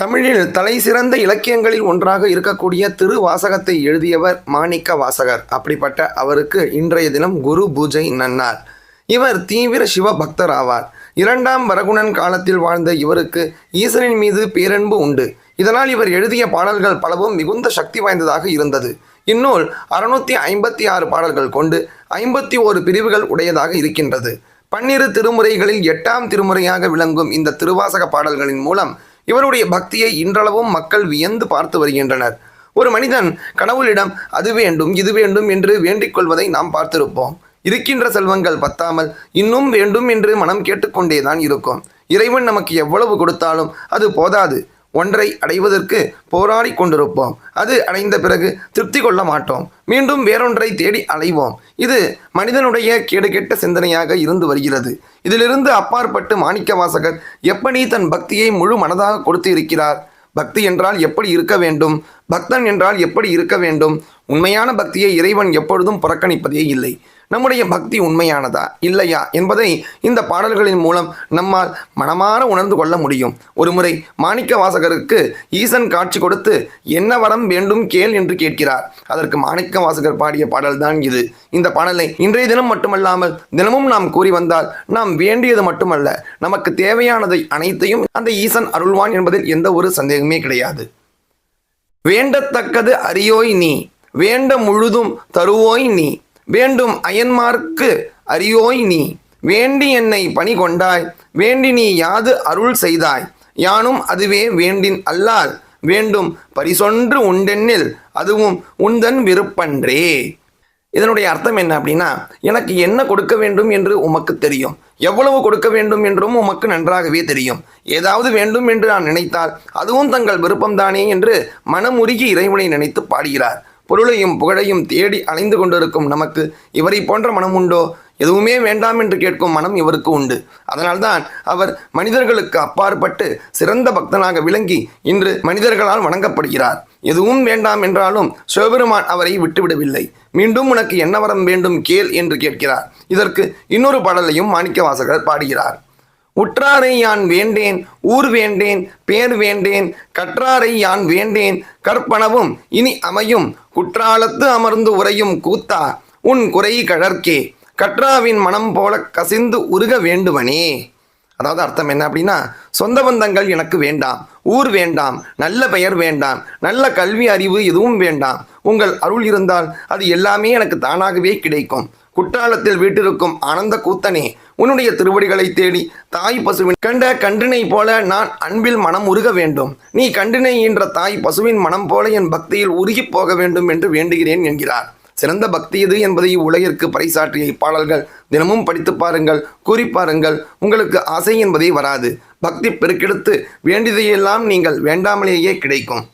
தமிழில் தலை சிறந்த இலக்கியங்களில் ஒன்றாக இருக்கக்கூடிய திருவாசகத்தை எழுதியவர் மாணிக்க வாசகர். அப்படிப்பட்ட அவருக்கு இன்றைய தினம் குரு பூஜை நன்னார் இவர் தீவிர சிவ பக்தர் ஆவார். இரண்டாம் வரகுணன் காலத்தில் வாழ்ந்த இவருக்கு ஈசனின் மீது பேரன்பு உண்டு. இதனால் இவர் எழுதிய பாடல்கள் பலவும் மிகுந்த சக்தி வாய்ந்ததாக இருந்தது. இந்நூல் அறுநூத்தி ஐம்பத்தி ஆறு பாடல்கள் கொண்டு ஐம்பத்தி ஓரு பிரிவுகள் உடையதாக இருக்கின்றது. பன்னிரு திருமுறைகளில் எட்டாம் திருமுறையாக விளங்கும் இந்த திருவாசக பாடல்களின் மூலம் இவருடைய பக்தியை இன்றளவும் மக்கள் வியந்து பார்த்து வருகின்றனர். ஒரு மனிதன் கடவுளிடம் அது வேண்டும் இது வேண்டும் என்று வேண்டிக் கொள்வதை நாம் பார்த்திருப்போம். இருக்கின்ற செல்வங்கள் பத்தாமல் இன்னும் வேண்டும் என்று மனம் கேட்டுக்கொண்டேதான் இருக்கும். இறைவன் நமக்கு எவ்வளவு கொடுத்தாலும் அது போதாது. ஒன்றை அடைவதற்கு போராடி கொண்டிருப்போம். அது அடைந்த பிறகு திருப்தி கொள்ள மாட்டோம். மீண்டும் வேறொன்றை தேடி அலைவோம். இது மனிதனுடைய கேடுகெட்ட சிந்தனையாக இருந்து வருகிறது. இதிலிருந்து அப்பாற்பட்டு மாணிக்க வாசகர் எப்படி தன் பக்தியை முழு மனதாக கொடுத்து இருக்கிறார்? பக்தி என்றால் எப்படி இருக்க வேண்டும்? பக்தன் என்றால் எப்படி இருக்க வேண்டும்? உண்மையான பக்தியை இறைவன் எப்பொழுதும் புறக்கணிப்பதே இல்லை. நம்முடைய பக்தி உண்மையானதா? இல்லையா? என்பதை இந்த பாடல்களின் மூலம் நம்மால் மனமாற உணர்ந்து கொள்ள முடியும். ஒருமுறை மாணிக்க வாசகருக்கு ஈசன் காட்சி கொடுத்து என்ன வரம் வேண்டும் கேள் என்று கேட்கிறார். அதற்கு மாணிக்க வாசகர் பாடிய பாடல்தான் இது. இந்த பாடலை இன்றைய தினம் மட்டுமல்லாமல் தினமும் நாம் கூறி வந்தால் நாம் வேண்டியது மட்டுமல்ல. நமக்கு தேவையானதை அனைத்தையும் அந்த ஈசன் அருள்வான் என்பதில் எந்த ஒரு சந்தேகமே கிடையாது. வேண்டத்தக்கது அறியோய் நீ வேண்ட முழுதும் தருவோய் நீ வேண்டும் அயன்மார்க்கு அறியோய் நீ. வேண்டி என்னை பணி கொண்டாய். வேண்டி நீ யாது அருள் செய்தாய். யானும் அதுவே வேண்டின் அல்லால். வேண்டும் பரிசொன்று உண்டென்னில் அதுவும் உந்தன் விருப்பன்றே. இதனுடைய அர்த்தம் என்ன அப்படின்னா எனக்கு என்ன கொடுக்க வேண்டும் என்று உமக்கு தெரியும். எவ்வளவு கொடுக்க வேண்டும் என்றும் உமக்கு நன்றாகவே தெரியும். ஏதாவது வேண்டும் என்று நான் நினைத்தால் அதுவும் தங்கள் விருப்பம்தானே என்று மனமுருகி இறைவனை நினைத்து பாடுகிறார். பொருளையும் புகழையும் தேடி அலைந்து கொண்டிருக்கும் நமக்கு இவரை போன்ற மனம் உண்டோ எதுவுமே வேண்டாம் என்று கேட்கும் மனம் இவருக்கு உண்டு. அதனால்தான் அவர் மனிதர்களுக்கு அப்பாற்பட்டு சிறந்த பக்தனாக விளங்கி இன்று மனிதர்களால் வணங்கப்படுகிறார். எதுவும் வேண்டாம் என்றாலும் சிவபெருமான் அவரை விட்டுவிடவில்லை. மீண்டும் உனக்கு என்ன வரம் வேண்டும் கேள் என்று கேட்கிறார். இதற்கு இன்னொரு பாடலையும் மாணிக்க வாசகர் பாடுகிறார். உற்றாரை யான் வேண்டேன் ஊர் வேண்டேன் பேர் வேண்டேன் கற்றாரை யான் வேண்டேன் கற்பனவும் இனி அமையும் குற்றாலத்து அமர்ந்து உரையும் கூத்தா உன் குறை கழற்கே கற்றாவின் மனம் போல கசிந்து உருக வேண்டுவனே அதாவது அர்த்தம் என்ன அப்படின்னா சொந்த பந்தங்கள் எனக்கு வேண்டாம் ஊர் வேண்டாம் நல்ல பெயர் வேண்டாம் நல்ல கல்வி அறிவு எதுவும் வேண்டாம் உங்கள் அருள் இருந்தால் அது எல்லாமே எனக்கு தானாகவே கிடைக்கும். குற்றாலத்தில் வீட்டிருக்கும் ஆனந்த கூத்தனே உன்னுடைய திருவடிகளை தேடி தாய் பசுவின் கண்ட கன்றினை போல நான் அன்பில் மனம் உருக வேண்டும். நீ கன்றினை என்ற தாய் பசுவின் மனம் போல என் பக்தியில் உருகிப் போக வேண்டும் என்று வேண்டுகிறேன் என்கிறார். சிறந்த பக்தி எது என்பதை உலகிற்கு பறைசாற்றிய இப்பாடல்கள். தினமும் படித்து பாருங்கள் கூறி பாருங்கள் உங்களுக்கு ஆசை என்பதே வராது. பக்தி பெருக்கெடுத்து வேண்டியதையெல்லாம் நீங்கள் வேண்டாமலேயே கிடைக்கும்.